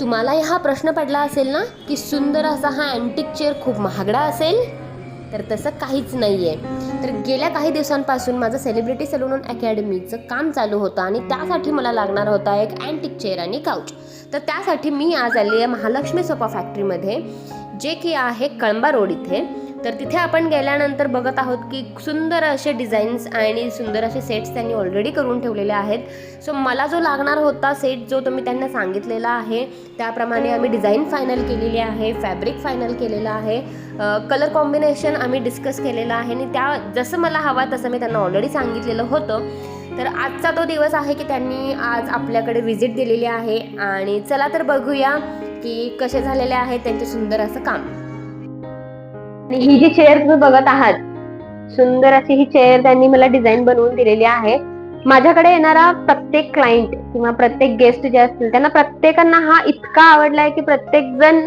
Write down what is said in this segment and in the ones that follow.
तुम्हाला हा प्रश्न पडला असेल ना की सुंदर असा हा अँटिक चेअर खूप महागडा असेल? तर तसं काहीच नाही आहे तर गेल्या काही दिवसांपासून माझं सेलिब्रिटी सलून अकॅडमीचं काम चालू होतं आणि त्यासाठी मला लागणार होता एक अँटिक चेअर आणि काउच तर त्यासाठी मी आज आली आहे महालक्ष्मी सोफा फॅक्टरीमध्ये जे की आहे कळंबा रोड इथे. तर तिथे आपण गेल्यानंतर बघत आहोत की सुंदर असे डिझाईन्स आणि सुंदर असे सेट्स त्यांनी ऑलरेडी करून ठेवलेले आहेत. सो मला जो लागणार होता सेट जो तुम्ही त्यांना सांगितलेला आहे त्याप्रमाणे आम्ही डिझाईन फायनल केलेली आहे फॅब्रिक फायनल केलेलं आहे कलर कॉम्बिनेशन आम्ही डिस्कस केलेलं आहे आणि त्या जसं मला हवा तसं मी त्यांना ऑलरेडी सांगितलेलं होतं. तर आजचा तो दिवस आहे की त्यांनी आज आपल्याकडे व्हिजिट दिलेली आहे आणि चला तर बघूया की कसे झालेले आहे त्यांचे सुंदर असं काम. आणि ही जी चेअर तुम्ही बघत आहात सुंदर अशी ही चेअर त्यांनी मला डिझाईन बनवून दिलेली आहे. माझ्याकडे येणारा प्रत्येक क्लायंट किंवा प्रत्येक गेस्ट जे असतील त्यांना प्रत्येकांना हा इतका आवडलाय की प्रत्येक जण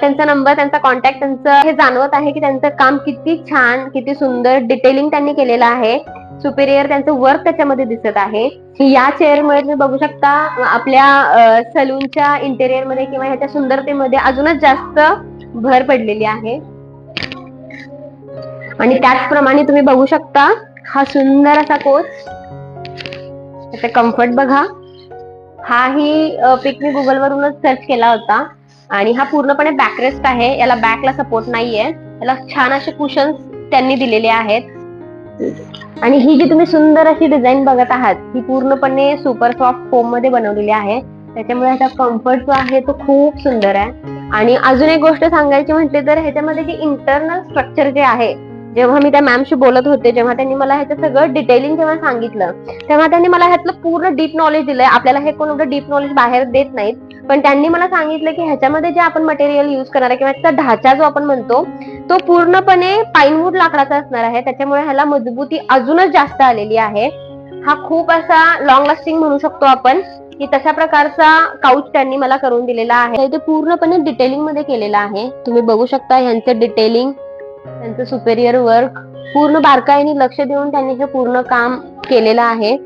त्यांचा नंबर त्यांचा कॉन्टॅक्ट त्यांचं हे जाणवत आहे की त्यांचं काम किती छान किती सुंदर डिटेलिंग त्यांनी केलेलं आहे. सुपेरियर त्यांचं वर्क त्याच्यामध्ये दिसत आहे. या चेअरमुळे तुम्ही बघू शकता आपल्या सलूनच्या इंटेरियरमध्ये किंवा ह्याच्या सुंदरतेमध्ये अजूनच जास्त भर पडलेली आहे. आणि त्याचप्रमाणे तुम्ही बघू शकता हा सुंदर असा कोच. त्याचा कम्फर्ट बघा. हाही पिक मी गुगलवरूनच सर्च केला होता. आणि हा पूर्णपणे बॅकरेस्ट आहे. याला बॅकला सपोर्ट नाहीये. याला छान असे कुशन्स त्यांनी दिलेले आहेत. आणि ही जी तुम्ही सुंदर अशी डिझाईन बघत आहात ही पूर्णपणे सुपर सॉफ्ट फोममध्ये बनवलेली आहे. त्याच्यामुळे ह्याचा कम्फर्ट जो आहे तो खूप सुंदर आहे. आणि अजून एक गोष्ट सांगायची म्हटली तर ह्याच्यामध्ये जे इंटरनल स्ट्रक्चर जे आहे जेव्हा मी त्या मॅमशी बोलत होते जेव्हा त्यांनी मला ह्याचं सगळं डिटेलिंग जेव्हा सांगितलं तेव्हा त्यांनी मला ह्यातलं पूर्ण डीप नॉलेज दिलंय. आपल्याला हे कोण एवढं डीप नॉलेज बाहेर देत नाहीत. पण त्यांनी मला सांगितलं की ह्याच्यामध्ये जे आपण मटेरियल युज करणार आहे किंवा त्याचा ढाचा जो आपण म्हणतो तो पूर्णपणे पाईनवूड लाकडाचा असणार आहे. त्याच्यामुळे ह्याला मजबूती अजूनच जास्त आलेली आहे. हा खूप असा लॉंग लास्टिंग म्हणू शकतो आपण की तशा प्रकारचा काउच त्यांनी मला करून दिलेला आहे. ते पूर्णपणे डिटेलिंगमध्ये केलेलं आहे. तुम्ही बघू शकता ह्यांचं डिटेलिंग त्यांचं सुपेरियर वर्क पूर्ण बारकाईने लक्ष देऊन त्यांनी हे पूर्ण काम केलेलं आहे.